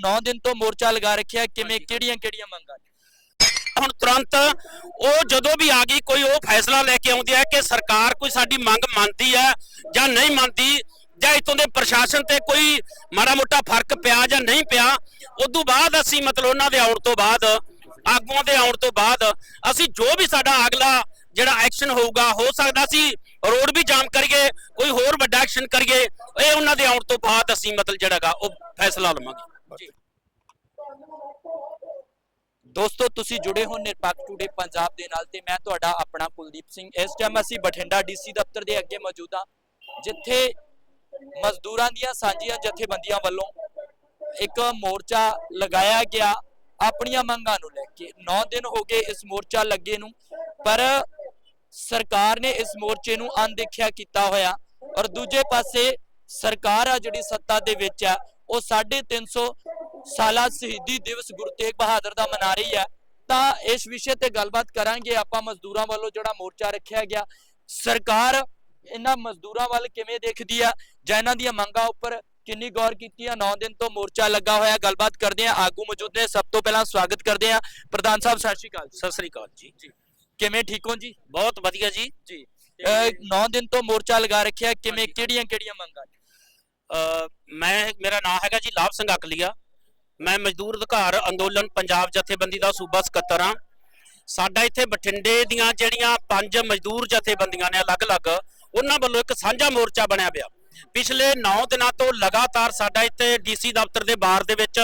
9 ਦਿਨ ਤੋਂ ਮੋਰਚਾ ਲਗਾ ਰੱਖਿਆ ਕਿਵੇਂ ਕਿਹੜੀਆਂ ਕਿਹੜੀਆਂ ਮੰਗਾਂ? ਹੁਣ ਤੁਰੰਤ ਉਹ ਜਦੋਂ ਵੀ ਆ ਗਈ ਕੋਈ ਉਹ ਫੈਸਲਾ ਲੈ ਕੇ ਆਉਂਦੀ ਹੈ ਕਿ ਸਰਕਾਰ ਕੋਈ ਸਾਡੀ ਮੰਗ ਮੰਨਦੀ ਹੈ ਜਾਂ ਨਹੀਂ ਮੰਨਦੀ ਜਾਂ ਇਤੋਂ ਦੇ ਪ੍ਰਸ਼ਾਸਨ ਤੇ ਕੋਈ ਮਾੜਾ ਮੋਟਾ ਫ਼ਰਕ ਪਿਆ ਜਾਂ ਨਹੀਂ ਪਿਆ ਉਦੋਂ ਬਾਅਦ ਅਸੀਂ ਮਤਲਬ ਉਹਨਾਂ ਦੇ ਆਉਣ ਤੋਂ ਬਾਅਦ ਆਗੂਆਂ ਦੇ ਆਉਣ ਤੋਂ ਬਾਅਦ ਅਸੀਂ ਜੋ ਵੀ ਸਾਡਾ ਅਗਲਾ ਜਿਹੜਾ ਐਕਸ਼ਨ ਹੋਊਗਾ ਹੋ ਸਕਦਾ ਸੀ ਰੋਡ ਵੀ ਜਾਮ ਕਰੀਏ ਕੋਈ ਹੋਰ ਵੱਡਾ ਐਕਸ਼ਨ ਕਰੀਏ ਇਹ ਉਹਨਾਂ ਦੇ ਆਉਣ ਤੋਂ ਬਾਅਦ ਅਸੀਂ ਮਤਲਬ ਜਿਹੜਾਗਾ ਉਹ ਫੈਸਲਾ ਲਵਾਂਗੇ ਦੋਸਤੋ, ਤੁਸੀਂ ਜੁੜੇ ਹੋ ਨਿਰਪੱਖ ਟੂਡੇ ਪੰਜਾਬ ਦੇ ਨਾਲ ਤੇ ਮੈਂ ਤੁਹਾਡਾ ਆਪਣਾ ਕੁਲਦੀਪ ਸਿੰਘ। ਇਸ ਟਾਈਮ ਅਸੀਂ ਬਠਿੰਡਾ ਡੀਸੀ ਦਫ਼ਤਰ ਦੇ ਅੱਗੇ ਮੌਜੂਦ ਹਾਂ, ਜਿੱਥੇ ਮਜ਼ਦੂਰਾਂ ਦੀਆਂ ਸਾਂਝੀਆਂ ਜਥੇਬੰਦੀਆਂ ਵੱਲੋਂ ਇੱਕ ਮੋਰਚਾ ਲਗਾਇਆ ਗਿਆ ਆਪਣੀਆਂ ਮੰਗਾਂ ਨੂੰ ਲੈ ਕੇ। 9 ਦਿਨ ਹੋ ਗਏ ਇਸ ਮੋਰਚਾ ਲੱਗੇ ਨੂੰ, ਪਰ ਸਰਕਾਰ ਨੇ ਇਸ ਮੋਰਚੇ ਨੂੰ ਅਣਦੇਖਿਆ ਕੀਤਾ ਹੋਇਆ ਔਰ ਦੂਜੇ ਪਾਸੇ ਸਰਕਾਰ ਆ ਜਿਹੜੀ ਸੱਤਾ ਦੇ ਵਿੱਚ ਆ ਉਹ 350 ਸਾਲਾ ਸ਼ਹੀਦੀ ਦਿਵਸ ਗੁਰੂ ਤੇਗ ਬਹਾਦਰ ਦਾ ਮਨਾ ਰਹੀ ਹੈ। ਤਾਂ ਇਸ ਵਿਸ਼ੇ ਤੇ ਗੱਲਬਾਤ ਕਰਾਂਗੇ। ਆਪਾਂ ਮਜ਼ਦੂਰਾਂ ਵੱਲੋਂ ਜਿਹੜਾ ਮੋਰਚਾ ਰੱਖਿਆ ਗਿਆ ਸਰਕਾਰ ਇਹਨਾਂ ਮਜ਼ਦੂਰਾਂ ਵੱਲ ਕਿਵੇਂ ਦੇਖਦੀ ਆ? ਜਾਂ ਇਹਨਾਂ ਦੀਆਂ ਮੰਗਾਂ ਉੱਪਰ ਕਿੰਨੀ ਗੌਰ ਕੀਤੀ ਆ? 9 ਦਿਨ ਤੋਂ ਮੋਰਚਾ ਲੱਗਾ ਹੋਇਆ। ਗੱਲਬਾਤ ਕਰਦੇ ਆ ਆਗੂ ਮੌਜੂਦ ਨੇ। ਸਭ ਤੋਂ ਪਹਿਲਾਂ ਸਵਾਗਤ ਕਰਦੇ ਆ ਪ੍ਰਧਾਨ ਸਾਹਿਬ ਸਤਿ ਸ਼੍ਰੀ ਅਕਾਲ ਸਤਿ ਸ੍ਰੀ ਅਕਾਲ ਜੀ। ਕਿਵੇਂ ਠੀਕ ਹੋ ਜੀ? ਬਹੁਤ ਵਧੀਆ ਜੀ। ਜੀ। 9 ਦਿਨ ਤੋਂ ਮੋਰਚਾ ਲਗਾ ਰੱਖਿਆ। ਕਿਵੇਂ ਕਿਹੜੀਆਂ ਕਿਹੜੀਆਂ ਮੰਗਾਂ ਨੇ? ਮੈਂ, ਮੇਰਾ ਨਾਮ ਹੈਗਾ ਜੀ ਲਾਭ ਸਿੰਘ ਅਕਲੀਆ ਮੈਂ ਮਜ਼ਦੂਰ ਅਧਿਕਾਰ ਅੰਦੋਲਨ ਪੰਜਾਬ ਜਥੇਬੰਦੀ ਦਾ ਸੂਬਾ ਸਕੱਤਰ ਹਾਂ। ਸਾਡਾ ਇੱਥੇ ਬਠਿੰਡੇ ਦੀਆਂ ਜਿਹੜੀਆਂ ਪੰਜ ਮਜ਼ਦੂਰ ਜਥੇਬੰਦੀਆਂ ਨੇ ਅਲੱਗ-ਅਲੱਗ, ਉਹਨਾਂ ਵੱਲੋਂ ਇੱਕ ਸਾਂਝਾ ਮੋਰਚਾ ਬਣਿਆ ਪਿਆ। ਪਿਛਲੇ 9 ਦਿਨਾਂ ਤੋਂ ਲਗਾਤਾਰ ਸਾਡਾ ਇੱਥੇ ਡੀਸੀ ਦਫ਼ਤਰ ਦੇ ਬਾਹਰ ਦੇ ਵਿੱਚ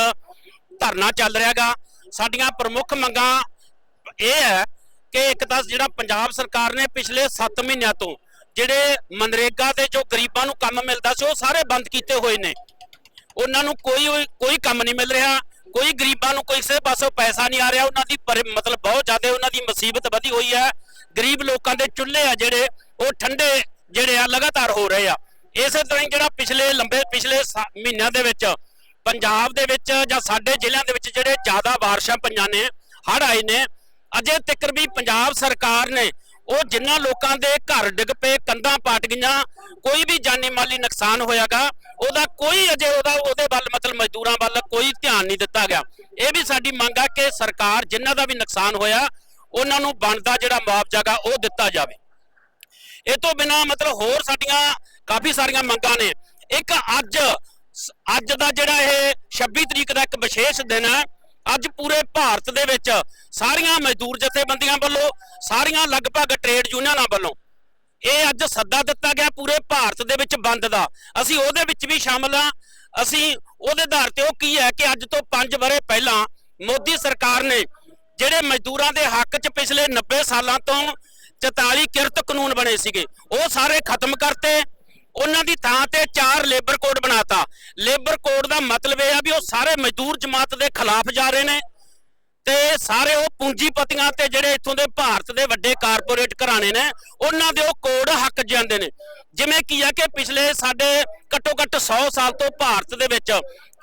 ਧਰਨਾ ਚੱਲ ਰਿਹਾਗਾ ਸਾਡੀਆਂ ਪ੍ਰਮੁੱਖ ਮੰਗਾਂ ਇਹ ਹੈ ਕਿ ਇੱਕ ਤਾਂ ਜਿਹੜਾ ਪੰਜਾਬ ਸਰਕਾਰ ਨੇ ਪਿਛਲੇ 7 ਮਹੀਨਿਆਂ ਤੋਂ ਜਿਹੜੇ ਮਨਰੇਗਾ ਦੇ ਜੋ ਗਰੀਬਾਂ ਨੂੰ ਕੰਮ ਮਿਲਦਾ ਸੀ, ਉਹ ਸਾਰੇ ਬੰਦ ਕੀਤੇ ਹੋਏ ਨੇ। ਉਹਨਾਂ ਨੂੰ ਕੋਈ ਕੋਈ ਕੰਮ ਨਹੀਂ ਮਿਲ ਰਿਹਾ। ਕੋਈ ਗਰੀਬਾਂ ਨੂੰ ਕੋਈ ਕਿਸੇ ਪਾਸੋਂ ਪੈਸਾ ਨਹੀਂ ਆ ਰਿਹਾ। ਉਹਨਾਂ ਦੀ ਪਰ- ਮਤਲਬ ਬਹੁਤ ਜ਼ਿਆਦਾ ਉਹਨਾਂ ਦੀ ਮੁਸੀਬਤ ਵਧੀ ਹੋਈ ਹੈ। ਗਰੀਬ ਲੋਕਾਂ ਦੇ ਚੁੱਲ੍ਹੇ ਆ ਜਿਹੜੇ, ਉਹ ਠੰਡੇ ਜਿਹੜੇ ਆ, ਲਗਾਤਾਰ ਹੋ ਰਹੇ ਆ। ਇਸੇ ਤਰ੍ਹਾਂ ਹੀ ਜਿਹੜਾ ਪਿਛਲੇ ਲੰਬੇ, ਪਿਛਲੇ ਸਾ- ਮਹੀਨਿਆਂ ਦੇ ਵਿੱਚ, ਪੰਜਾਬ ਦੇ ਵਿੱਚ ਜਾਂ ਸਾਡੇ ਜ਼ਿਲ੍ਹਿਆਂ ਦੇ ਵਿੱਚ ਜਿਹੜੇ ਜ਼ਿਆਦਾ ਬਾਰਿਸ਼ਾਂ ਪਈਆਂ ਨੇ, ਹੜ੍ਹ ਆਏ ਨੇ, ਅਜੇ ਤੱਕ ਵੀ ਪੰਜਾਬ ਸਰਕਾਰ ਨੇ ਉਹ ਜਿਨ੍ਹਾਂ ਲੋਕਾਂ ਦੇ ਘਰ ਡਿੱਗ ਪਏ, ਕੰਧਾਂ ਪਾਟ ਗਈਆਂ, ਕੋਈ ਵੀ ਜਾਨੀ ਮਾਲੀ ਨੁਕਸਾਨ ਹੋਇਆਗਾ, ਉਹਦਾ ਕੋਈ ਅਜੇ ਉਹਦਾ ਉਹਦੇ ਵੱਲ ਮਤਲਬ ਮਜ਼ਦੂਰਾਂ ਵੱਲ ਕੋਈ ਧਿਆਨ ਨਹੀਂ ਦਿੱਤਾ ਗਿਆ। ਇਹ ਵੀ ਸਾਡੀ ਮੰਗ ਆ ਕਿ ਸਰਕਾਰ ਜਿਨ੍ਹਾਂ ਦਾ ਵੀ ਨੁਕਸਾਨ ਹੋਇਆ, ਉਹਨਾਂ ਨੂੰ ਬਣਦਾ ਜਿਹੜਾ ਮੁਆਵਜ਼ਾਗਾ ਉਹ ਦਿੱਤਾ ਜਾਵੇ। ਇਹ ਤੋਂ ਬਿਨਾ ਮਤਲਬ ਹੋਰ ਸਾਡੀਆਂ ਕਾਫੀ ਸਾਰੀਆਂ ਮੰਗਾਂ ਨੇ। ਇੱਕ ਅੱਜ ਅੱਜ ਦਾ ਜਿਹੜਾ ਇਹ 26 ਤਰੀਕ ਦਾ ਇੱਕ ਵਿਸ਼ੇਸ਼ ਦਿਨ ਹੈ ਅੱਜ ਪੂਰੇ ਭਾਰਤ ਦੇ ਵਿੱਚ ਸਾਰੀਆਂ ਮਜ਼ਦੂਰ ਜਥੇਬੰਦੀਆਂ ਵੱਲੋਂ, ਸਾਰੀਆਂ ਲਗਭਗ ਟ੍ਰੇਡ ਯੂਨੀਅਨਾਂ ਵੱਲੋਂ ਇਹ ਅੱਜ ਸੱਦਾ ਦਿੱਤਾ ਗਿਆ ਪੂਰੇ ਭਾਰਤ ਦੇ ਵਿੱਚ ਬੰਦ ਦਾ। ਅਸੀਂ ਉਹਦੇ ਵਿੱਚ ਵੀ ਸ਼ਾਮਲ ਆ ਅਸੀਂ ਉਹਦੇ ਆਧਾਰ ਤੇ ਉਹ ਕੀ ਹੈ ਕਿ ਅੱਜ ਤੋਂ 5 ਬਰੇ ਪਹਿਲਾਂ ਮੋਦੀ ਸਰਕਾਰ ਨੇ ਜਿਹੜੇ ਮਜ਼ਦੂਰਾਂ ਦੇ ਹੱਕ 'ਚ ਪਿਛਲੇ 90 ਸਾਲਾਂ ਤੋਂ 44 ਕਿਰਤ ਕਾਨੂੰਨ ਬਣੇ ਸੀਗੇ, ਉਹ ਸਾਰੇ ਖਤਮ ਕਰਤੇ। ਉਹਨਾਂ ਦੀ ਥਾਂ ਤੇ ਚਾਰ ਲੇਬਰ ਕੋਡ ਬਣਾਤਾ। ਲੇਬਰ ਕੋਡ ਦਾ ਮਤਲਬ ਇਹ ਆ ਵੀ ਉਹ ਸਾਰੇ ਮਜ਼ਦੂਰ ਜਮਾਤ ਦੇ ਖਿਲਾਫ ਜਾ ਰਹੇ ਨੇ ਤੇ ਸਾਰੇ ਉਹ ਪੂੰਜੀਪਤੀਆਂ ਤੇ ਜਿਹੜੇ ਇੱਥੋਂ ਦੇ ਭਾਰਤ ਦੇ ਵੱਡੇ ਕਾਰਪੋਰੇਟ ਘਰਾਣੇ ਨੇ, ਉਹਨਾਂ ਦੇ ਉਹ ਕੋਡ ਹੱਕ ਜਾਂਦੇ ਨੇ। ਜਿਵੇਂ ਕੀ ਆ ਕਿ ਪਿਛਲੇ ਸਾਡੇ ਘੱਟੋ ਘੱਟ 100 ਸਾਲ ਤੋਂ ਭਾਰਤ ਦੇ ਵਿੱਚ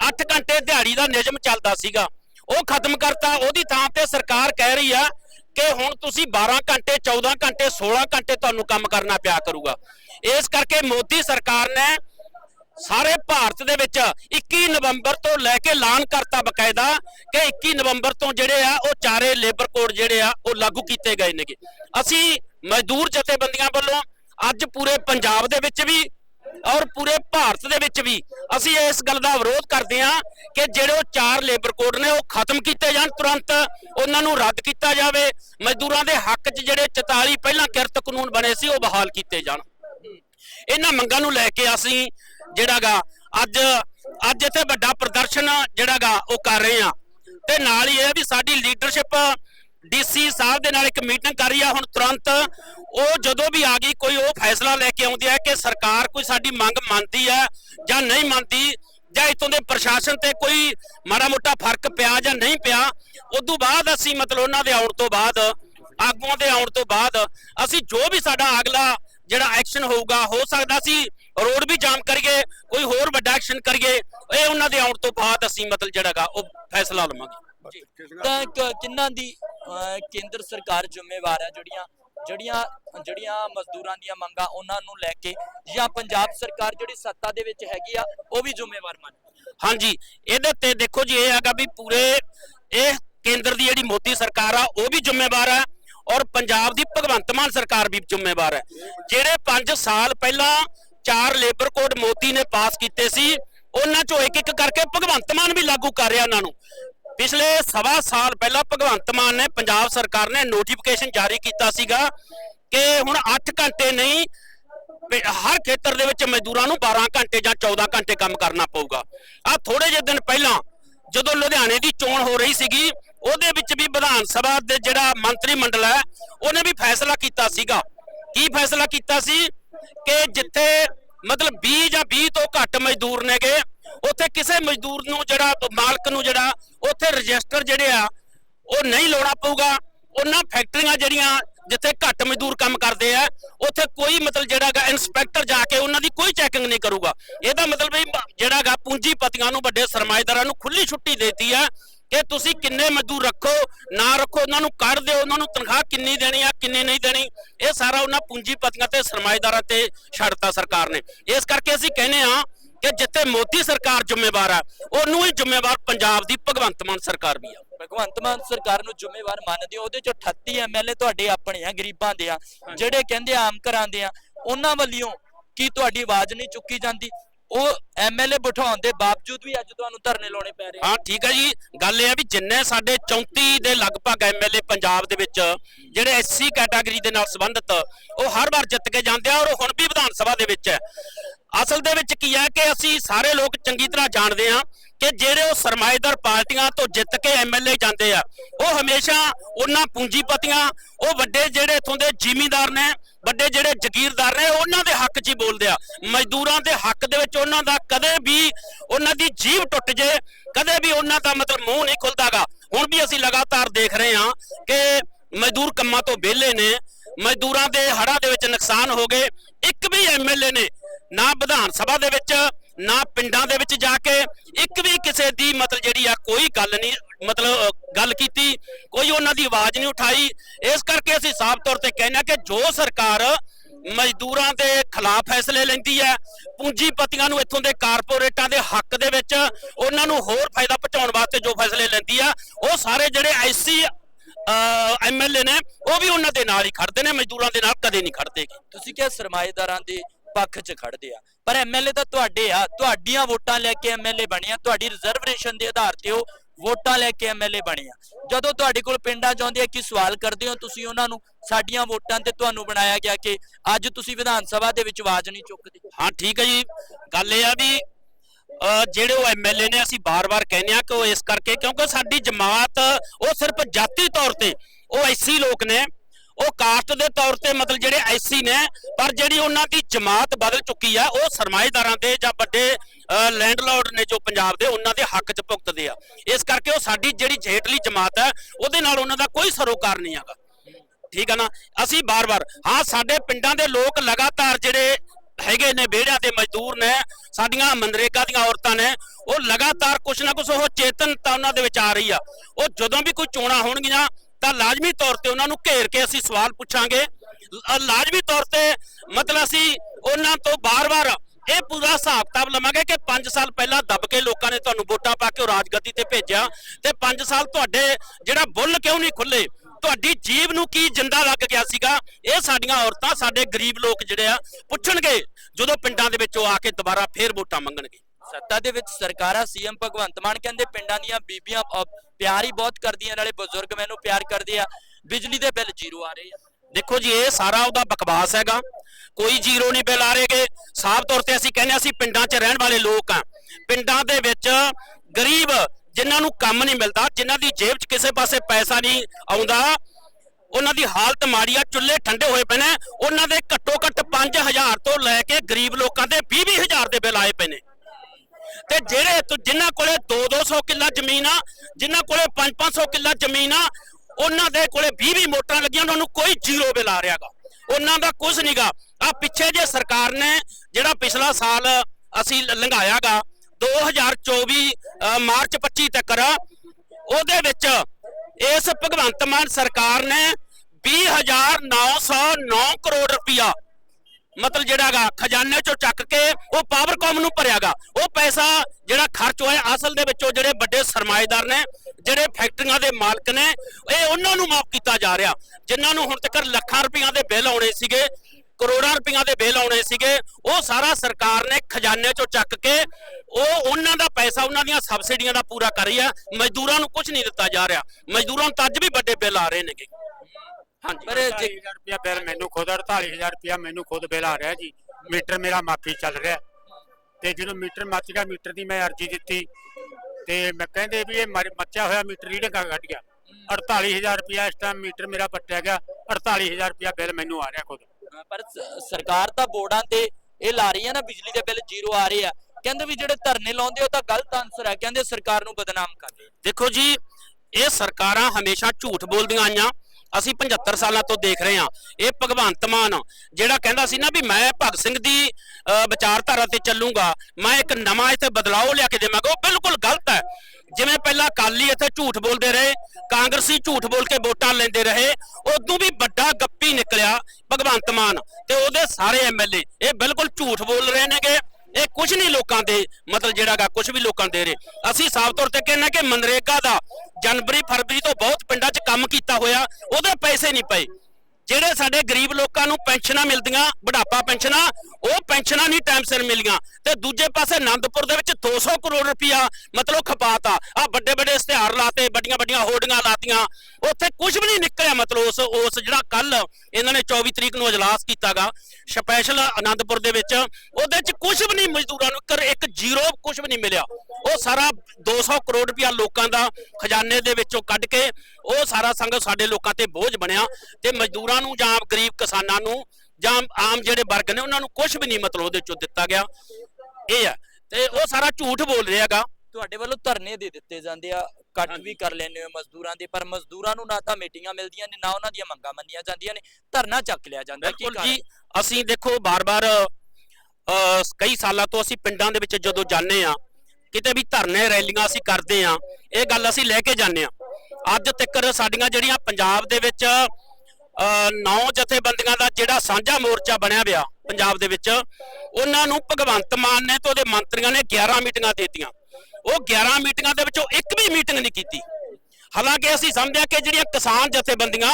8 ਘੰਟੇ ਦਿਹਾੜੀ ਦਾ ਨਿਯਮ ਚੱਲਦਾ ਸੀਗਾ। ਉਹ ਖਤਮ ਕਰਤਾ, ਉਹਦੀ ਥਾਂ ਤੇ ਸਰਕਾਰ ਕਹਿ ਰਹੀ ਆ ਕਿ ਹੁਣ ਤੁਸੀਂ 12 ਘੰਟੇ 14 ਘੰਟੇ 16 ਘੰਟੇ ਤੁਹਾਨੂੰ ਕੰਮ ਕਰਨਾ ਪਿਆ ਕਰੂਗਾ। ਇਸ ਕਰਕੇ ਮੋਦੀ ਸਰਕਾਰ ਨੇ ਸਾਰੇ ਭਾਰਤ ਦੇ ਵਿੱਚ 21 ਨਵੰਬਰ ਤੋਂ ਲੈ ਕੇ ਐਲਾਨ ਕਰਤਾ ਬਕਾਇਦਾ ਕਿ 21 ਨਵੰਬਰ ਤੋਂ ਜਿਹੜੇ ਆ, ਉਹ ਚਾਰੇ ਲੇਬਰ ਕੋਡ ਜਿਹੜੇ ਆ, ਉਹ ਲਾਗੂ ਕੀਤੇ ਗਏ ਨੇਗੇ। ਅਸੀਂ ਮਜ਼ਦੂਰ ਜਥੇਬੰਦੀਆਂ ਵੱਲੋਂ ਅੱਜ ਪੂਰੇ ਪੰਜਾਬ ਦੇ ਵਿੱਚ ਵੀ ਔਰ ਪੂਰੇ ਭਾਰਤ ਦੇ ਵਿੱਚ ਵੀ ਅਸੀਂ ਇਸ ਗੱਲ ਦਾ ਵਿਰੋਧ ਕਰਦੇ ਹਾਂ ਕਿ ਜਿਹੜੇ ਉਹ ਚਾਰ ਲੇਬਰ ਕੋਡ ਨੇ ਉਹ ਖਤਮ ਕੀਤੇ ਜਾਣ, ਤੁਰੰਤ ਉਹਨਾਂ ਨੂੰ ਰੱਦ ਕੀਤਾ ਜਾਵੇ। ਮਜ਼ਦੂਰਾਂ ਦੇ ਹੱਕ 'ਚ ਜਿਹੜੇ 44 ਪਹਿਲਾਂ ਕਿਰਤ ਕਾਨੂੰਨ ਬਣੇ ਸੀ, ਉਹ ਬਹਾਲ ਕੀਤੇ ਜਾਣ। ਇਹਨਾਂ ਮੰਗਾਂ ਨੂੰ ਲੈ ਕੇ ਅਸੀਂ ਜਿਹੜਾਗਾ ਅੱਜ ਅੱਜ ਇੱਥੇ ਵੱਡਾ ਪ੍ਰਦਰਸ਼ਨ ਜਿਹੜਾਗਾ ਉਹ ਕਰ ਰਹੇ ਆ ਤੇ ਨਾਲ ਹੀ ਇਹ ਵੀ ਸਾਡੀ ਲੀਡਰਸ਼ਿਪ ਡੀਸੀ ਸਾਹਿਬ ਦੇ ਨਾਲ ਇੱਕ ਮੀਟਿੰਗ ਕਰ ਰਹੀ ਆ, ਹੁਣ ਤੁਰੰਤ ਉਹ ਜਦੋਂ ਵੀ ਆ ਗਈ, ਕੋਈ ਉਹ ਫੈਸਲਾ ਲੈ ਕੇ ਆਉਂਦੀ ਹੈ ਕਿ ਸਰਕਾਰ ਕੋਈ ਸਾਡੀ ਮੰਗ ਮੰਨਦੀ ਹੈ ਜਾਂ ਨਹੀਂ ਮੰਨਦੀ, ਜਾਂ ਇਤੋਂ ਦੇ ਪ੍ਰਸ਼ਾਸਨ ਤੇ ਕੋਈ ਮਾੜਾ ਮੋਟਾ ਫ਼ਰਕ ਪਿਆ ਜਾਂ ਨਹੀਂ ਪਿਆ, ਉਦੋਂ ਬਾਅਦ ਅਸੀਂ ਮਤਲਬ ਉਹਨਾਂ ਦੇ ਆਉਣ ਤੋਂ ਬਾਅਦ, ਆਗੂਆਂ ਦੇ ਆਉਣ ਤੋਂ ਬਾਅਦ, ਅਸੀਂ ਜੋ ਵੀ ਸਾਡਾ ਅਗਲਾ ਜਿਹੜਾ ਐਕਸ਼ਨ ਹੋਊਗਾ, ਹੋ ਸਕਦਾ ਸੀ, ਰੋਡ ਵੀ ਜਾਮ ਕਰੀਏ ਕੋਈ ਹੋਰ ਵੱਡਾ ਐਕਸ਼ਨ ਕਰੀਏ ਇਹ ਉਹਨਾਂ ਦੇ ਆਉਣ ਤੋਂ ਬਾਅਦ ਅਸੀਂ ਮਤਲਬ ਜਿਹੜਾਗਾ ਉਹ ਫੈਸਲਾ ਲਵਾਂਗੇ। ਤਾਂ ਕਿੰਨਾਂ ਦੀ ਕੇਂਦਰ ਸਰਕਾਰ ਜ਼ਿੰਮੇਵਾਰ ਹੈ ਜਿਹੜੀਆਂ ਜਿਹੜੀਆਂ ਜਿਹੜੀਆਂ ਮਜ਼ਦੂਰਾਂ ਦੀਆਂ ਮੰਗਾਂ ਉਹਨਾਂ ਨੂੰ ਲੈ ਕੇ ਜਾਂ ਪੰਜਾਬ ਸਰਕਾਰ ਜਿਹੜੀ ਸੱਤਾ ਦੇ ਵਿੱਚ ਹੈਗੀ ਆ ਉਹ ਵੀ ਜ਼ਿੰਮੇਵਾਰ ਮੰਨ ਹਾਂਜੀ ਇਹਦੇ ਤੇ ਦੇਖੋ ਜੀ ਇਹ ਹੈਗਾ ਵੀ ਪੂਰੇ ਇਹ ਕੇਂਦਰ ਦੀ ਜਿਹੜੀ ਮੋਦੀ ਸਰਕਾਰ ਆ ਉਹ ਵੀ ਜ਼ਿੰਮੇਵਾਰ ਹੈ ਔਰ ਪੰਜਾਬ ਦੀ ਭਗਵੰਤ ਮਾਨ ਸਰਕਾਰ ਵੀ ਜ਼ਿੰਮੇਵਾਰ ਹੈ। ਜਿਹੜੇ 5 ਸਾਲ ਪਹਿਲਾਂ ਚਾਰ ਲੇਬਰ ਕੋਡ ਮੋਦੀ ਨੇ ਪਾਸ ਕੀਤੇ ਸੀ। ਉਹਨਾਂ ਚੋਂ ਇੱਕ ਇੱਕ ਕਰਕੇ ਭਗਵੰਤ ਮਾਨ ਵੀ ਲਾਗੂ ਕਰ ਰਿਹਾ ਉਹਨਾਂ ਨੂੰ। ਪਿਛਲੇ ਸਵਾ ਸਾਲ ਪਹਿਲਾਂ ਭਗਵੰਤ ਮਾਨ ਨੇ ਪੰਜਾਬ ਸਰਕਾਰ ਨੇ ਨੋਟੀਫਿਕੇਸ਼ਨ ਜਾਰੀ ਕੀਤਾ ਸੀਗਾ ਕਿ ਹੁਣ 8 ਘੰਟੇ ਨਹੀਂ ਹਰ ਖੇਤਰ ਦੇ ਵਿੱਚ ਮਜ਼ਦੂਰਾਂ ਨੂੰ 12 ਘੰਟੇ ਜਾਂ 14 ਘੰਟੇ ਕੰਮ ਕਰਨਾ ਪਊਗਾ। ਆ ਥੋੜੇ ਜਿਹੇ ਦਿਨ ਪਹਿਲਾਂ ਜਦੋਂ ਲੁਧਿਆਣੇ ਦੀ ਚੋਣ ਹੋ ਰਹੀ ਸੀਗੀ, ਉਹਦੇ ਵਿੱਚ ਵੀ ਵਿਧਾਨ ਸਭਾ ਦੇ ਜਿਹੜਾ ਮੰਤਰੀ ਮੰਡਲ ਹੈ, ਉਹਨੇ ਵੀ ਫੈਸਲਾ ਕੀਤਾ ਸੀਗਾ। ਕੀ ਫੈਸਲਾ ਕੀਤਾ ਸੀ? ਕਿ ਜਿੱਥੇ ਮਤਲਬ 20 ਜਾਂ 20 ਤੋਂ ਘੱਟ ਮਜ਼ਦੂਰ ਨੇਗੇ, ਉੱਥੇ ਕਿਸੇ ਮਜ਼ਦੂਰ ਨੂੰ ਜਿਹੜਾ, ਮਾਲਕ ਨੂੰ ਜਿਹੜਾ, ਉੱਥੇ ਰਜਿਸਟਰ ਜਿਹੜੇ ਆ, ਉਹ ਨਹੀਂ ਲਾਉਣਾ ਪਊਗਾ। ਉਹਨਾਂ ਫੈਕਟਰੀਆਂ ਜਿਹੜੀਆਂ ਜਿੱਥੇ ਘੱਟ ਮਜ਼ਦੂਰ ਕੰਮ ਕਰਦੇ ਆ, ਉੱਥੇ ਕੋਈ ਮਤਲਬ ਜਿਹੜਾਗਾ ਇਨਸਪੈਕਟਰ ਜਾ ਕੇ ਉਹਨਾਂ ਦੀ ਕੋਈ ਚੈਕਿੰਗ ਨਹੀਂ ਕਰੂਗਾ। ਇਹਦਾ ਮਤਲਬ ਵੀ ਮ- ਜਿਹੜਾਗਾ ਪੂੰਜੀਪਤੀਆਂ ਨੂੰ ਵੱਡੇ ਸਰਮਾਏਦਾਰਾਂ ਨੂੰ ਖੁੱਲੀ ਛੁੱਟੀ ਦੇਤੀ ਆ ਕਿ ਤੁਸੀਂ ਕਿੰਨੇ ਮਜ਼ਦੂਰ ਰੱਖੋ, ਨਾ ਰੱਖੋ, ਉਹਨਾਂ ਨੂੰ ਕੱਢ ਦਿਓ, ਉਹਨਾਂ ਨੂੰ ਤਨਖਾਹ ਕਿੰਨੀ ਦੇਣੀ ਆ, ਕਿੰਨੀ ਨਹੀਂ ਦੇਣੀ। ਇਹ ਸਾਰਾ ਉਹਨਾਂ ਪੂੰਜੀਪਤੀਆਂ ਤੇ, ਸਰਮਾਏਦਾਰਾਂ ਤੇ ਛੱਡਤਾ ਸਰਕਾਰ ਨੇ। ਇਸ ਕਰਕੇ ਅਸੀਂ ਕਹਿੰਦੇ ਆ ਕਿ ਜਿੱਥੇ ਮੋਦੀ ਸਰਕਾਰ ਜ਼ਿੰਮੇਵਾਰ ਆ, ਉਹਨੂੰ ਹੀ ਜ਼ਿੰਮੇਵਾਰ ਪੰਜਾਬ ਦੀ ਭਗਵੰਤ ਮਾਨ ਸਰਕਾਰ ਵੀ ਆ। ਭਗਵੰਤ ਮਾਨ ਸਰਕਾਰ ਨੂੰ ਜ਼ਿੰਮੇਵਾਰ ਮੰਨਦੇ ਹੋ, ਉਹਦੇ ਚ 38 ਐਮਐਲਏ ਤੁਹਾਡੇ ਆਪਣੇ ਆ, ਗਰੀਬਾਂ ਦੇ ਆ, ਜਿਹੜੇ ਕਹਿੰਦੇ ਆਮ ਘਰਾਂ ਦੇ ਆ, ਉਹਨਾਂ ਵੱਲੋਂ ਕੀ ਤੁਹਾਡੀ ਆਵਾਜ਼ ਨਹੀਂ ਚੁੱਕੀ ਜਾਂਦੀ? ਉਹ ਐਮਐਲਏ ਬਿਠਾਉਣ ਦੇ ਬਾਵਜੂਦ ਵੀ ਅੱਜ ਤੁਹਾਨੂੰ ਧਰਨੇ ਲਾਉਣੇ ਪੈ ਰਹੇ ਹਾਂ, ਠੀਕ ਹੈ ਜੀ। ਗੱਲ ਇਹ ਆ ਵੀ ਜਿੰਨੇ ਸਾਡੇ 34 ਦੇ ਲਗਭਗ ਐਮਐਲਏ ਪੰਜਾਬ ਦੇ ਵਿੱਚ ਜਿਹੜੇ ਐਸਸੀ ਕੈਟਾਗਰੀ ਦੇ ਨਾਲ ਸੰਬੰਧਿਤ, ਉਹ ਹਰ ਵਾਰ ਜਿੱਤ ਕੇ ਜਾਂਦੇ ਆ ਔਰ ਹੁਣ ਵੀ ਵਿਧਾਨ ਸਭਾ ਦੇ ਵਿੱਚ ਹੈ। ਅਸਲ ਦੇ ਵਿੱਚ ਕੀ ਹੈ ਕਿ ਅਸੀਂ ਸਾਰੇ ਲੋਕ ਚੰਗੀ ਤਰ੍ਹਾਂ ਜਾਣਦੇ ਆ ਕਿ ਜਿਹੜੇ ਉਹ ਸਰਮਾਏਦਾਰ ਪਾਰਟੀਆਂ ਤੋਂ ਜਿੱਤ ਕੇ ਐਮਐਲਏ ਜਾਂਦੇ ਆ, ਉਹ ਹਮੇਸ਼ਾ ਉਹਨਾਂ ਪੂੰਜੀਪਤੀਆਂ, ਉਹ ਵੱਡੇ ਜਿਹੜੇ ਇਥੋਂ ਦੇ ਜ਼ਿਮੀਂਦਾਰ ਨੇ, ਵੱਡੇ ਜਿਹੜੇ ਜ਼ਗੀਰਦਾਰ ਨੇ, ਉਹਨਾਂ ਦੇ ਹੱਕ 'ਚ ਹੀ ਬੋਲਦੇ ਆ। ਮਜ਼ਦੂਰਾਂ ਦੇ ਹੱਕ ਉਹਨਾਂ ਦਾ ਕਦੇ ਵੀ ਉਹਨਾਂ ਦੀ ਜੀਭ ਟੁੱਟ ਜੇ, ਕਦੇ ਵੀ ਉਹਨਾਂ ਦਾ ਮਤਲਬ ਮੂੰਹ ਨਹੀਂ ਖੁੱਲਦਾਗਾ। ਹੁਣ ਵੀ ਅਸੀਂ ਲਗਾਤਾਰ ਦੇਖ ਰਹੇ ਹਾਂ ਕਿ ਮਜ਼ਦੂਰ ਕੰਮਾਂ ਤੋਂ ਵਿਹਲੇ ਨੇ, ਮਜ਼ਦੂਰਾਂ ਦੇ ਹੜ੍ਹਾਂ ਦੇ ਵਿੱਚ ਨੁਕਸਾਨ ਹੋ ਗਏ। ਇੱਕ ਵੀ ਐਮਐਲਏ ਨੇ ਨਾ ਵਿਧਾਨ ਸਭਾ ਦੇ ਵਿੱਚ, ਨਾ ਪਿੰਡਾਂ ਦੇ ਵਿੱਚ ਜਾ ਕੇ ਇੱਕ ਵੀ ਕਿਸੇ ਦੀ ਮਤਲਬ ਜਿਹੜੀ ਆ ਕੋਈ ਗੱਲ ਨਹੀਂ, ਮਤਲਬ, ਗੱਲ ਕੀਤੀ, ਕੋਈ ਉਹਨਾਂ ਦੀ ਆਵਾਜ਼ ਨਹੀਂ ਉਠਾਈ। ਇਸ ਕਰਕੇ ਅਸੀਂ ਸਾਫ਼ ਤੌਰ ਤੇ ਕਹਿੰਦੇ ਹਾਂ ਕਿ ਜੋ ਸਰਕਾਰ ਮਜ਼ਦੂਰਾਂ ਦੇ ਖਿਲਾਫ ਫੈਸਲੇ ਲੈਂਦੀ ਹੈ। ਪੂੰਜੀਪਤੀਆਂ ਨੂੰ ਇੱਥੋਂ ਦੇ ਕਾਰਪੋਰੇਟਾਂ ਦੇ ਹੱਕ ਦੇ ਵਿੱਚ ਉਹਨਾਂ ਨੂੰ ਹੋਰ ਫਾਇਦਾ ਪਹੁੰਚਾਉਣ ਵਾਸਤੇ ਜੋ ਫੈਸਲੇ ਲੈਂਦੀ ਆ, ਉਹ ਸਾਰੇ ਜਿਹੜੇ ਐਸੀ ਐਮਐਲਏ ਨੇ, ਉਹ ਵੀ ਉਹਨਾਂ ਦੇ ਨਾਲ ਹੀ ਖੜਦੇ ਨੇ, ਮਜ਼ਦੂਰਾਂ ਦੇ ਨਾਲ ਕਦੇ ਨਹੀਂ ਖੜਦੇ ਤੁਸੀਂ ਕਿਹਾ ਸਰਮਾਏਦਾਰਾਂ ਦੇ ਪੱਖ 'ਚ ਖੜਦੇ ਆ, ਪਰ ਐਮਐਲਏ ਤਾਂ ਤੁਹਾਡੇ ਆ, ਤੁਹਾਡੀਆਂ ਵੋਟਾਂ ਲੈ ਕੇ ਐਮਐਲਏ ਬਣੇ ਆ, ਤੁਹਾਡੀ ਰਿਜ਼ਰਵੇਸ਼ਨ ਦੇ ਆਧਾਰ ਤੇ ਉਹ ਵੋਟਾਂ ਲੈ ਕੇ ਐਮਐਲਏ ਬਣੇ ਆ। ਜਦੋਂ ਤੁਹਾਡੇ ਕੋਲ ਪਿੰਡਾਂ ਜਾਂਦੇ ਆ, ਕੀ ਸਵਾਲ ਕਰਦੇ ਹੋ? ਤੁਸੀਂ ਉਹਨਾਂ ਨੂੰ, ਸਾਡੀਆਂ ਵੋਟਾਂ ਤੇ ਤੁਹਾਨੂੰ ਬਣਾਇਆ ਗਿਆ ਕਿ ਅੱਜ ਤੁਸੀਂ ਵਿਧਾਨ ਸਭਾ ਦੇ ਵਿੱਚ ਆਵਾਜ਼ ਨਹੀਂ ਚੁੱਕਦੇ। ਹਾਂ, ਠੀਕ ਹੈ ਜੀ। ਗੱਲ ਇਹ ਆ ਵੀ ਜਿਹੜੇ ਉਹ ਐਮਐਲਏ ਨੇ, ਅਸੀਂ ਬਾਰ-ਬਾਰ ਕਹਿੰਦੇ ਆ ਕਿ ਉਹ ਇਸ ਕਰਕੇ, ਕਿਉਂਕਿ ਸਾਡੀ ਜਮਾਤ, ਉਹ ਸਿਰਫ ਜਾਤੀ ਤੌਰ ਤੇ, ਉਹ ਐਸੀ ਲੋਕ ਨੇ, ਉਹ ਕਾਸਟ ਦੇ ਤੌਰ ਤੇ ਮਤਲਬ ਜਿਹੜੇ ਐਸੀ ਨੇ, ਪਰ ਜਿਹੜੀ ਉਹਨਾਂ ਦੀ ਜਮਾਤ ਬਦਲ ਚੁੱਕੀ ਆ, ਉਹ ਸਰਮਾਏਦਾਰਾਂ ਦੇ ਜਾਂ ਵੱਡੇ ਲੈਂਡਲੌਰਡ ਨੇ ਜੋ ਪੰਜਾਬ ਦੇ, ਉਹਨਾਂ ਦੇ ਹੱਕ 'ਚ ਭੁਗਤਦੇ ਆ। ਇਸ ਕਰਕੇ ਉਹ ਸਾਡੀ ਜਿਹੜੀ ਜੇਠਲੀ ਜਮਾਤ ਹੈ, ਉਹਦੇ ਨਾਲ ਉਹਨਾਂ ਦਾ ਕੋਈ ਸਰੋਕਾਰ ਨਹੀਂ ਹੈਗਾ। ਠੀਕ ਹੈ ਨਾ? ਅਸੀਂ ਬਾਰ-ਬਾਰ, ਹਾਂ, ਸਾਡੇ ਪਿੰਡਾਂ ਦੇ ਲੋਕ ਲਗਾਤਾਰ ਜਿਹੜੇ ਹੈਗੇ ਨੇ, ਵਿਹੜਿਆਂ ਦੇ ਮਜ਼ਦੂਰ ਨੇ, ਸਾਡੀਆਂ ਮਨਰੇਗਾ ਦੀਆਂ ਔਰਤਾਂ ਨੇ, ਉਹ ਲਗਾਤਾਰ ਕੁਛ ਨਾ ਕੁਛ ਉਹ ਚੇਤਨਤਾ ਉਹਨਾਂ ਦੇ ਵਿੱਚ ਆ ਰਹੀ ਆ। ਉਹ ਜਦੋਂ ਵੀ ਕੋਈ ਚੋਣਾਂ ਹੋਣਗੀਆਂ, ਤਾਂ ਲਾਜ਼ਮੀ ਤੌਰ ਤੇ ਉਹਨਾਂ ਨੂੰ ਘੇਰ ਕੇ ਅਸੀਂ ਸਵਾਲ ਪੁੱਛਾਂਗੇ। ਲਾਜ਼ਮੀ ਤੌਰ ਤੇ ਮਤਲਬ ਅਸੀਂ ਉਹਨਾਂ ਤੋਂ ਬਾਰ-ਬਾਰ ਇਹ ਪੂਰਾ ਹਿਸਾਬ ਕਿਤਾਬ ਲਵਾਂਗੇ ਕਿ 5 ਸਾਲ ਪਹਿਲਾਂ ਦੱਬ ਕੇ ਲੋਕਾਂ ਨੇ ਤੁਹਾਨੂੰ ਵੋਟਾਂ ਪਾ ਕੇ ਉਹ ਰਾਜਗੱਦੀ ਤੇ ਭੇਜਿਆ ਤੇ 5 ਸਾਲ ਤੁਹਾਡੇ ਜਿਹੜਾ ਬੁੱਲ ਕਿਉਂ ਨਹੀਂ ਖੁੱਲੇ? ਤੁਹਾਡੀ ਜੀਬ ਨੂੰ ਕੀ ਜਿੰਦਾ ਲੱਗ ਗਿਆ ਸੀਗਾ? ਇਹ ਸਾਡੀਆਂ ਔਰਤਾਂ, ਸਾਡੇ ਗਰੀਬ ਲੋਕ ਜਿਹੜੇ ਆ, ਪੁੱਛਣਗੇ ਜਦੋਂ ਪਿੰਡਾਂ ਦੇ ਵਿੱਚ ਆ ਕੇ ਦੁਬਾਰਾ ਫੇਰ ਵੋਟਾਂ ਮੰਗਣਗੇ। ਸੱਤਾ ਦੇ ਵਿੱਚ ਸਰਕਾਰਾਂ, ਸੀਐਮ ਭਗਵੰਤ ਮਾਨ ਕਹਿੰਦੇ ਪਿੰਡਾਂ ਦੀਆਂ ਬੀਬੀਆਂ ਪਿਆਰ ਹੀ ਬਹੁਤ ਕਰਦੀਆਂ, ਨਾਲੇ ਬਜ਼ੁਰਗ ਮੈਨੂੰ ਪਿਆਰ ਕਰਦੇ ਆ। ਬਿਜਲੀ ਦੇ ਬਿੱਲ ਜ਼ੀਰੋ ਆ ਰਹੇ ਆ। ਦੇਖੋ ਜੀ, ਇਹ ਸਾਰਾ ਉਹਦਾ ਬਕਵਾਸ ਹੈਗਾ। ਕੋਈ ਜ਼ੀਰੋ ਨਹੀਂ ਬਿੱਲ ਆ ਰਹੇਗੇ ਸਾਫ਼ ਤੌਰ ਤੇ ਅਸੀਂ ਕਹਿੰਦੇ ਅਸੀਂ ਪਿੰਡਾਂ 'ਚ ਰਹਿਣ ਵਾਲੇ ਲੋਕ ਆ ਪਿੰਡਾਂ ਦੇ ਵਿੱਚ ਗਰੀਬ ਜਿਨ੍ਹਾਂ ਨੂੰ ਕੰਮ ਨਹੀਂ ਮਿਲਦਾ, ਜਿਨ੍ਹਾਂ ਦੀ ਜੇਬ 'ਚ ਕਿਸੇ ਪਾਸੇ ਪੈਸਾ ਨਹੀਂ ਆਉਂਦਾ, ਉਹਨਾਂ ਦੀ ਹਾਲਤ ਮਾੜੀ ਆ, ਚੁੱਲ੍ਹੇ ਠੰਡੇ ਹੋਏ ਪਏ ਨੇ, ਉਹਨਾਂ ਦੇ ਘੱਟੋ ਘੱਟ 5000 ਤੋਂ ਲੈ ਕੇ ਗਰੀਬ ਲੋਕਾਂ ਦੇ 20-20000 ਦੇ ਬਿੱਲ ਆਏ ਪਏ ਨੇ। ਤੇ ਜਿਹੜੇ ਤੁ- ਜਿਨ੍ਹਾਂ ਕੋਲੇ 2-200 ਕਿੱਲਾ ਜ਼ਮੀਨ ਆ, ਜਿਨ੍ਹਾਂ ਕੋਲੇ 5-500 ਕਿੱਲਾ ਜ਼ਮੀਨ ਆ ਉਹਨਾਂ ਦੇ ਕੋਲੇ 20-20 ਮੋਟਰਾਂ ਲੱਗੀਆਂ ਉਹਨਾਂ ਨੂੰ ਕੋਈ ਜ਼ੀਰੋ ਬਿੱਲ ਆ ਰਿਹਾਗਾ। ਉਹਨਾਂ ਦਾ ਕੁਝ ਨਹੀਂਗਾ ਆ ਪਿੱਛੇ ਜੇ ਸਰਕਾਰ ਨੇ ਜਿਹੜਾ ਪਿਛਲਾ ਸਾਲ ਅਸੀਂ ਲ- ਲੰਘਾਇਆਗਾ 2024 ਅ, ਮਾਰਚ 25 ਤੱਕ ਉਹਦੇ ਵਿੱਚ ਇਸ ਭਗਵੰਤ ਮਾਨ ਸਰਕਾਰ ਨੇ 20909 ਕਰੋੜ ਰੁਪਇਆ ਮਤਲਬ ਜਿਹੜਾਗਾ ਖਜ਼ਾਨੇ ਚੋਂ ਚੱਕ ਕੇ ਉਹ ਪਾਵਰਕਾਮ ਨੂੰ ਭਰਿਆਗਾ। ਉਹ ਪੈਸਾ ਜਿਹੜਾ ਖਰਚ ਹੋਇਆ ਅਸਲ ਦੇ ਵਿੱਚੋਂ ਜਿਹੜੇ ਵੱਡੇ ਸਰਮਾਏਦਾਰ ਨੇ, ਜਿਹੜੇ ਫੈਕਟਰੀਆਂ ਦੇ ਮਾਲਕ ਨੇ, ਇਹ ਉਹਨਾਂ ਨੂੰ ਮਾਫ ਕੀਤਾ ਜਾ ਰਿਹਾ। ਜਿਨ੍ਹਾਂ ਨੂੰ ਹੁਣ ਤੱਕ ਲੱਖਾਂ ਰੁਪਈਆ ਦੇ ਬਿੱਲ ਆਉਣੇ ਸੀਗੇ, ਕਰੋੜਾਂ ਰੁਪਈਆ ਦੇ ਬਿੱਲ ਆਉਣੇ ਸੀਗੇ, ਉਹ ਸਾਰਾ ਸਰਕਾਰ ਨੇ ਖਜ਼ਾਨੇ ਚੋਂ ਚੱਕ ਕੇ ਉਹ ਉਹਨਾਂ ਦਾ ਪੈਸਾ, ਉਹਨਾਂ ਦੀਆਂ ਸਬਸਿਡੀਆਂ ਦਾ ਪੂਰਾ ਕਰ ਰਹੀ ਆ। ਮਜ਼ਦੂਰਾਂ ਨੂੰ ਕੁਝ ਨਹੀਂ ਦਿੱਤਾ ਜਾ ਰਿਹਾ। ਮਜ਼ਦੂਰਾਂ ਨੂੰ ਤਾਂ ਅੱਜ ਵੀ ਵੱਡੇ ਬਿੱਲ ਆ ਰਹੇ ਨੇਗੇ। ਹਾਂਜੀ ਪਰ ਜੇ 48000 ਰੁਪਇਆ ਬਿੱਲ ਮੈਨੂੰ ਖੁਦ 48000 ਰੁਪਇਆ ਮੈਨੂੰ ਖੁਦ ਬਿੱਲ ਆ ਰਿਹਾ ਜੀ। ਮੀਟਰ ਮੇਰਾ ਮਾਫੀ ਚੱਲ ਰਿਹਾ। ਤੇ ਜਦੋਂ ਮੀਟਰ ਮੱਚ ਗਿਆ ਮੀਟਰ ਦੀ ਮੈਂ ਅਰਜੀ ਦਿੱਤੀ। ਤੇ ਮੈਂ ਕਹਿੰਦੇ ਵੀ ਇਹ ਮਰ- ਮੱਚਿਆ ਹੋਇਆ ਮੀਟਰ ਰੀਡਿੰਗ ਕੱਢ ਗਿਆ। 48000 ਰੁਪਇਆ ਇਸ ਟਾਈਮ ਮੀਟਰ ਮੇਰਾ ਪੱਟਿਆ ਗਿਆ। 48000 ਰੁਪਇਆ ਬਿੱਲ ਮੈਨੂੰ ਆ ਰਿਹਾ ਖੁਦ। ਪਰ ਸ- ਸਰਕਾਰ ਤਾਂ ਬੋਰਡਾਂ ਤੇ ਇਹ ਲਾ ਰਹੀ ਹੈ ਨਾ ਬਿਜਲੀ ਦੇ ਬਿੱਲ ਜ਼ੀਰੋ ਆ ਰਹੇ ਆ। ਕਹਿੰਦੇ ਵੀ ਜਿਹੜੇ ਧਰਨੇ ਲਾਉਂਦੇ ਉਹ ਤਾਂ ਗਲਤ ਆਨਸਰ ਹੈ ਕਹਿੰਦੇ ਸਰਕਾਰ ਨੂੰ ਬਦਨਾਮ ਕਰਦੇ ਦੇਖੋ ਜੀ ਇਹ ਸਰਕਾਰਾਂ ਹਮੇਸ਼ਾ ਝੂਠ ਬੋਲਦੀਆਂ ਆਈਆਂ। ਅਸੀਂ 75 ਸਾਲਾਂ ਤੋਂ ਦੇਖ ਰਹੇ ਹਾਂ। ਇਹ ਭਗਵੰਤ ਮਾਨ, ਜਿਹੜਾ ਕਹਿੰਦਾ ਸੀ ਨਾ ਵੀ ਮੈਂ ਭਗਤ ਸਿੰਘ ਦੀ ਵਿਚਾਰਧਾਰਾ ਤੇ ਚੱਲੂਗਾ, ਮੈਂ ਇੱਕ ਨਵਾਂ ਇੱਥੇ ਬਦਲਾਅ ਲਿਆ ਕੇ ਦੇਵਾਂਗਾ, ਉਹ ਬਿਲਕੁਲ ਗਲਤ ਹੈ। ਜਿਵੇਂ ਪਹਿਲਾਂ ਅਕਾਲੀ ਇੱਥੇ ਝੂਠ ਬੋਲਦੇ ਰਹੇ, ਕਾਂਗਰਸੀ ਝੂਠ ਬੋਲ ਕੇ ਵੋਟਾਂ ਲੈਂਦੇ ਰਹੇ, ਉਦੋਂ ਵੀ ਵੱਡਾ ਗੱਪੀ ਨਿਕਲਿਆ ਭਗਵੰਤ ਮਾਨ ਤੇ ਉਹਦੇ ਸਾਰੇ ਐਮਐਲਏ ਇਹ ਬਿਲਕੁਲ ਝੂਠ ਬੋਲ ਰਹੇ ਨੇਗੇ। ਇਹ ਕੁਝ ਨਹੀਂ ਲੋਕਾਂ ਦੇ, ਮਤਲਬ ਜਿਹੜਾਗਾ ਕੁਝ ਵੀ ਲੋਕਾਂ ਦੇ ਰਹੇ। ਅਸੀਂ ਸਾਫ਼ ਤੌਰ ਤੇ ਕਹਿੰਦੇ ਕਿ ਮਨਰੇਗਾ ਦਾ ਜਨਵਰੀ, ਫਰਵਰੀ ਤੋਂ ਬਹੁਤ ਪਿੰਡਾਂ 'ਚ ਕੰਮ ਕੀਤਾ ਹੋਇਆ, ਉਹਦੇ ਪੈਸੇ ਨਹੀਂ ਪਏ। ਜਿਹੜੇ ਸਾਡੇ ਗਰੀਬ ਲੋਕਾਂ ਨੂੰ ਪੈਨਸ਼ਨਾਂ ਮਿਲਦੀਆਂ, ਬੁਢਾਪਾ ਪੈਨਸ਼ਨਾਂ ਉਹ ਪੈਨਸ਼ਨਾਂ ਨਹੀਂ ਟਾਈਮ ਸਿਰ ਮਿਲੀਆਂ। ਤੇ ਦੂਜੇ ਪਾਸੇ ਆਨੰਦਪੁਰ ਦੇ ਵਿੱਚ 200 ਕਰੋੜ ਰੁਪਇਆ ਮਤਲਬ ਖਪਾਤਾ। ਆ ਵੱਡੇ ਵੱਡੇ ਇਸ਼ਤਿਹਾਰ ਲਾਤੇ, ਵੱਡੀਆਂ ਵੱਡੀਆਂ ਹੋਰਡਿੰਗਾਂ ਲਾਤੀਆਂ। ਉੱਥੇ ਕੁਝ ਵੀ ਨਹੀਂ ਨਿਕਲਿਆ ਮਤਲਬ ਉਸ ਉਸ ਜਿਹੜਾ ਕੱਲ ਇਹਨਾਂ ਨੇ 24 ਤਰੀਕ ਨੂੰ ਅਜਲਾਸ ਕੀਤਾਗਾ। ਸਪੈਸ਼ਲ ਆਨੰਦਪੁਰ ਦੇ ਵਿੱਚ ਉਹਦੇ ਚ ਕੁਝ ਵੀ ਨਹੀਂ ਮਜ਼ਦੂਰਾਂ ਨੂੰ ਕਰ ਇੱਕ ਜ਼ੀਰੋ ਕੁਝ ਵੀ ਨਹੀਂ ਮਿਲਿਆ। ਉਹ ਸਾਰਾ 200 ਕਰੋੜ ਰੁਪਇਆ ਲੋਕਾਂ ਦਾ ਖਜ਼ਾਨੇ ਦੇ ਵਿੱਚੋਂ ਕੱਢ ਕੇ ਉਹ ਸਾਰਾ ਸੰਗਤ ਸਾਡੇ ਲੋਕਾਂ ਤੇ ਬੋਝ ਬਣਿਆ। ਤੇ ਮਜ਼ਦੂਰਾਂ ਨੂੰ ਜਾਂ ਗਰੀਬ ਕਿਸਾਨਾਂ ਨੂੰ ਜਾਂ ਆਮ ਜਿਹੜੇ ਵਰਗ ਨੇ ਉਹਨਾਂ ਨੂੰ ਕੁਝ ਵੀ ਨਹੀਂ ਮਤਲਬ ਉਹਦੇ ਚੋਂ ਦਿੱਤਾ ਗਿਆ। ਇਹ ਆ। ਤੇ ਉਹ ਸਾਰਾ ਝੂਠ ਬੋਲ ਰਿਹਾਗਾ ਤੁਹਾਡੇ ਵੱਲੋਂ ਧਰਨੇ ਦੇ ਦਿੱਤੇ ਜਾਂਦੇ ਆ। ਕੱਟ ਵੀ ਕਰ ਲੈਂਦੇ ਹੋ ਮਜ਼ਦੂਰਾਂ ਦੇ ਪਰ ਮਜ਼ਦੂਰਾਂ ਨੂੰ ਨਾ ਤਾਂ ਮੀਟਿੰਗਾਂ ਮਿਲਦੀਆਂ ਨੇ ਨਾ ਉਹਨਾਂ ਦੀਆਂ ਮੰਗਾਂ ਮੰਨੀਆਂ ਜਾਂਦੀਆਂ ਨੇ। ਧਰਨਾ ਚੱਕ ਲਿਆ ਜਾਂਦਾ ਕੀ ਬਿਲਕੁਲ? ਜੀ। ਅਸੀਂ ਦੇਖੋ ਬਾਰ-ਬਾਰ ਕਈ ਸਾਲਾਂ ਤੋਂ ਅਸੀਂ ਪਿੰਡਾਂ ਦੇ ਵਿੱਚ ਜਦੋਂ ਜਾਂਦੇ ਆ ਕਿਤੇ ਵੀ ਧਰਨੇ ਰੈਲੀਆਂ ਅਸੀਂ ਕਰਦੇ ਆ ਇਹ ਗੱਲ ਅਸੀਂ ਲੈ ਕੇ ਜਾਂਦੇ ਆ ਅੱਜ ਤੱਕ ਸਾਡੀਆਂ ਜਿਹੜੀਆਂ ਪੰਜਾਬ ਦੇ ਵਿੱਚ ਨੌ ਜਥੇਬੰਦੀਆਂ ਦਾ ਜਿਹੜਾ ਸਾਂਝਾ ਮੋਰਚਾ ਬਣਿਆ ਪਿਆ ਪੰਜਾਬ ਦੇ ਵਿੱਚ, ਉਹਨਾਂ ਨੂੰ ਭਗਵੰਤ ਮਾਨ ਨੇ ਤੇ ਉਹਦੇ ਮੰਤਰੀਆਂ ਨੇ 11 ਮੀਟਿੰਗਾਂ ਦਿੱਤੀਆਂ। ਉਹ 11 ਮੀਟਿੰਗਾਂ ਦੇ ਵਿੱਚੋਂ ਇੱਕ ਵੀ ਮੀਟਿੰਗ ਨਹੀਂ ਕੀਤੀ। ਹਾਲਾਂਕਿ ਅਸੀਂ ਸਮਝਿਆ ਕਿ ਜਿਹੜੀਆਂ ਕਿਸਾਨ ਜਥੇਬੰਦੀਆਂ,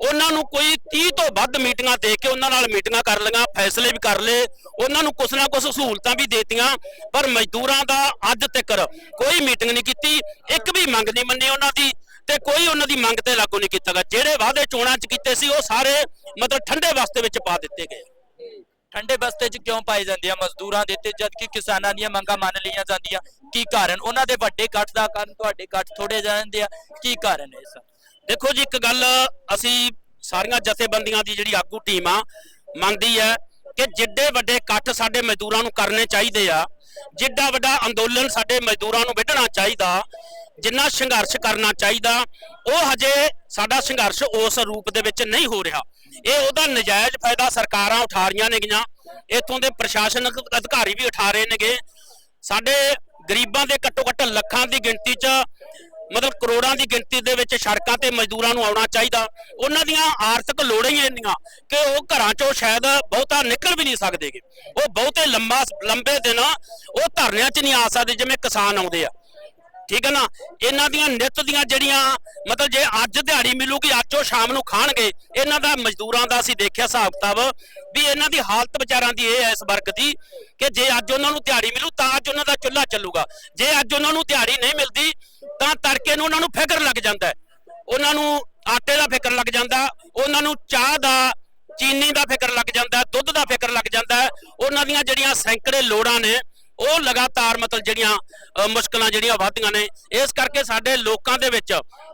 ਉਹਨਾਂ ਨੂੰ ਕੋਈ 30 ਤੋਂ ਵੱਧ ਮੀਟਿੰਗਾਂ ਦੇ ਕੇ ਉਹਨਾਂ ਨਾਲ ਮੀਟਿੰਗਾਂ ਕਰ ਲਈਆਂ, ਫੈਸਲੇ ਵੀ ਕਰ ਲਏ, ਉਹਨਾਂ ਨੂੰ ਕੁਛ ਨਾ ਕੁਛ ਸਹੂਲਤਾਂ ਵੀ ਦੇਤੀਆਂ, ਪਰ ਮਜ਼ਦੂਰਾਂ ਦਾ ਅੱਜ ਤੱਕ ਕੋਈ ਮੀਟਿੰਗ ਨਹੀਂ ਕੀਤੀ। ਇੱਕ ਵੀ ਮੰਗ ਨਹੀਂ ਮੰਨੀ ਉਹਨਾਂ ਦੀ। ਤੇ ਕੋਈ ਉਹਨਾਂ ਦੀ ਮੰਗ ਤੇ ਲਾਗੂ ਨਹੀਂ ਕੀਤਾ ਗਿਆ। ਜਿਹੜੇ ਵਾਅਦੇ ਚੋਣਾਂ 'ਚ ਕੀਤੇ ਸੀ ਉਹ ਸਾਰੇ ਮਤਲਬ ਠੰਡੇ ਵਾਸਤੇ ਵਿੱਚ ਪਾ ਦਿੱਤੇ ਗਏ। ਠੰਡੇ ਬਸਤੇ 'ਚ ਕਿਉਂ ਪਾਏ ਜਾਂਦੇ ਆ ਮਜ਼ਦੂਰਾਂ ਦੇ ਤੇ ਜਦ ਕਿ ਕਿਸਾਨਾਂ ਦੀਆਂ ਮੰਗਾਂ ਮੰਨ ਲਈਆਂ ਜਾਂਦੀਆਂ। ਕੀ ਕਾਰਨ? ਉਹਨਾਂ ਦੇ ਵੱਡੇ ਕੱਟ ਦਾ ਕਾਰਨ ਤੁਹਾਡੇ ਕੱਟ ਥੋੜੇ ਜਾਂਦੇ ਆ। ਕੀ ਕਾਰਨ ਹੈ ਇਸ? ਦੇਖੋ ਜੀ ਇੱਕ ਗੱਲ ਅਸੀਂ ਸਾਰੀਆਂ ਜਥੇਬੰਦੀਆਂ ਦੀ ਜਿਹੜੀ ਆਗੂ ਟੀਮ ਆ ਮੰਨਦੀ ਹੈ ਕਿ ਜਿੱਡੇ ਵੱਡੇ ਇਕੱਠ ਸਾਡੇ ਮਜ਼ਦੂਰਾਂ ਨੂੰ ਕਰਨੇ ਚਾਹੀਦੇ ਆ ਜਿੱਡਾ ਵੱਡਾ ਅੰਦੋਲਨ ਸਾਡੇ ਮਜ਼ਦੂਰਾਂ ਨੂੰ ਵਿੱਢਣਾ ਚਾਹੀਦਾ ਜਿੰਨਾ ਸੰਘਰਸ਼ ਕਰਨਾ ਚਾਹੀਦਾ, ਉਹ ਹਜੇ ਸਾਡਾ ਸੰਘਰਸ਼ ਉਸ ਰੂਪ ਦੇ ਵਿੱਚ ਨਹੀਂ ਹੋ ਰਿਹਾ। ਇਹ ਉਹਦਾ ਨਜਾਇਜ਼ ਫਾਇਦਾ ਸਰਕਾਰਾਂ ਉਠਾ ਰਹੀਆਂ ਨੇਗੀਆਂ, ਇੱਥੋਂ ਦੇ ਪ੍ਰਸ਼ਾਸਨਿਕ ਅਧਿਕਾਰੀ ਵੀ ਉਠਾ ਰਹੇ ਨੇਗੇ। ਸਾਡੇ ਗਰੀਬਾਂ ਦੇ ਘੱਟੋ ਘੱਟ ਲੱਖਾਂ ਦੀ ਗਿਣਤੀ 'ਚ, ਮਤਲਬ ਕਰੋੜਾਂ ਦੀ ਗਿਣਤੀ ਦੇ ਵਿੱਚ ਸੜਕਾਂ ਤੇ ਮਜ਼ਦੂਰਾਂ ਨੂੰ ਆਉਣਾ ਚਾਹੀਦਾ। ਉਹਨਾਂ ਦੀਆਂ ਆਰਥਿਕ ਲੋੜਾਂ ਹੀ ਇੰਨੀਆਂ ਕਿ ਉਹ ਘਰਾਂ ਚੋਂ ਸ਼ਾਇਦ ਬਹੁਤਾ ਨਿਕਲ ਵੀ ਨਹੀਂ ਸਕਦੇਗੇ ਉਹ ਬਹੁਤੇ ਲੰਬਾ, ਲੰਬੇ ਦਿਨ ਉਹ ਧਰਨਿਆਂ 'ਚ ਨਹੀਂ ਆ ਸਕਦੇ ਜਿਵੇਂ ਕਿਸਾਨ ਆਉਂਦੇ ਆ। ਠੀਕ ਹੈ ਨਾ? ਇਹਨਾਂ ਦੀਆਂ ਨਿੱਤ ਦੀਆਂ ਜਿਹੜੀਆਂ, ਮਤਲਬ ਜੇ ਅੱਜ ਦਿਹਾੜੀ ਮਿਲੂਗੀ ਅੱਜ ਉਹ ਸ਼ਾਮ ਨੂੰ ਖਾਣਗੇ, ਇਹਨਾਂ ਦਾ ਮਜ਼ਦੂਰਾਂ ਦਾ ਅਸੀਂ ਦੇਖਿਆ ਹਿਸਾਬ ਕਿਤਾਬ ਵੀ ਇਹਨਾਂ ਦੀ ਹਾਲਤ ਵਿਚਾਰਾਂ ਦੀ ਇਹ ਹੈ ਇਸ ਵਰਗ ਦੀ ਕਿ ਜੇ ਅੱਜ ਉਹਨਾਂ ਨੂੰ ਦਿਹਾੜੀ ਮਿਲੂ ਤਾਂ ਅੱਜ ਉਹਨਾਂ ਦਾ ਚੁੱਲ੍ਹਾ ਚੱਲੂਗਾ। ਜੇ ਅੱਜ ਉਹਨਾਂ ਨੂੰ ਦਿਹਾੜੀ ਨਹੀਂ ਮਿਲਦੀ ਤਾਂ ਤੜਕੇ ਨੂੰ ਉਹਨਾਂ ਨੂੰ ਫਿਕਰ ਲੱਗ ਜਾਂਦਾ ਉਹਨਾਂ ਨੂੰ ਆਟੇ ਦਾ ਫਿਕਰ ਲੱਗ ਜਾਂਦਾ, ਉਹਨਾਂ ਨੂੰ ਚਾਹ ਦਾ, ਚੀਨੀ ਦਾ ਫਿਕਰ ਲੱਗ ਜਾਂਦਾ, ਦੁੱਧ ਦਾ ਫਿਕਰ ਲੱਗ ਜਾਂਦਾ ਉਹਨਾਂ ਦੀਆਂ ਜਿਹੜੀਆਂ ਸੈਂਕੜੇ ਲੋੜਾਂ ਨੇ ਉਹ ਲਗਾਤਾਰ ਮਤਲਬ ਜਿਹੜੀਆਂ ਮੁਸ਼ਕਲਾਂ ਜਿਹੜੀਆਂ ਵਧਦੀਆਂ ਨੇ ਇਸ ਕਰਕੇ ਸਾਡੇ ਲੋਕਾਂ ਦੇ ਵਿੱਚ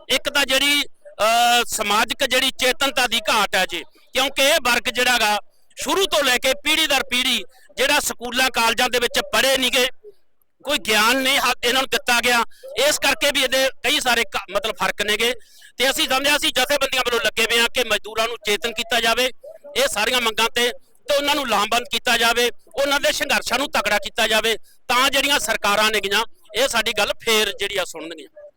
ਇੱਕ ਤਾਂ ਜਿਹੜੀ ਅ, ਸਮਾਜਿਕ ਜਿਹੜੀ ਚੇਤਨਤਾ ਦੀ ਘਾਟ ਹੈ ਜੀ ਕਿਉਂਕਿ ਇਹ ਵਰਗ ਜਿਹੜਾਗਾ ਸ਼ੁਰੂ ਤੋਂ ਲੈ ਕੇ ਪੀੜ੍ਹੀ ਦਰ ਪੀੜ੍ਹੀ ਜਿਹੜਾ ਸਕੂਲਾਂ ਕਾਲਜਾਂ ਦੇ ਵਿੱਚ ਪੜ੍ਹੇ ਨਹੀਂਗੇ ਕੋਈ ਗਿਆਨ ਨਹੀਂ ਇਹਨਾਂ ਨੂੰ ਦਿੱਤਾ ਗਿਆ ਇਸ ਕਰਕੇ ਵੀ ਇਹਦੇ ਕਈ ਸਾਰੇ ਮਤਲਬ ਫ਼ਰਕ ਨੇਗੇ ਤੇ ਅਸੀਂ ਸਮਝਿਆ ਸੀ ਜਥੇਬੰਦੀਆਂ ਵੱਲੋਂ ਲੱਗੇ ਹੋਏ ਆ ਕਿ ਮਜ਼ਦੂਰਾਂ ਨੂੰ ਚੇਤਨ ਕੀਤਾ ਜਾਵੇ ਇਹ ਸਾਰੀਆਂ ਮੰਗਾਂ ਤੇ ਤੇ ਉਹਨਾਂ ਨੂੰ ਲਾਮਬੰਦ ਕੀਤਾ ਜਾਵੇ, ਉਹਨਾਂ ਦੇ ਸੰਘਰਸ਼ਾਂ ਨੂੰ ਤਕੜਾ ਕੀਤਾ ਜਾਵੇ, ਤਾਂ ਜਿਹੜੀਆਂ ਸਰਕਾਰਾਂ ਨੇਗੀਆਂ, ਇਹ ਸਾਡੀ ਗੱਲ ਫੇਰ ਜਿਹੜੀ ਆ ਸੁਣਨਗੀਆਂ।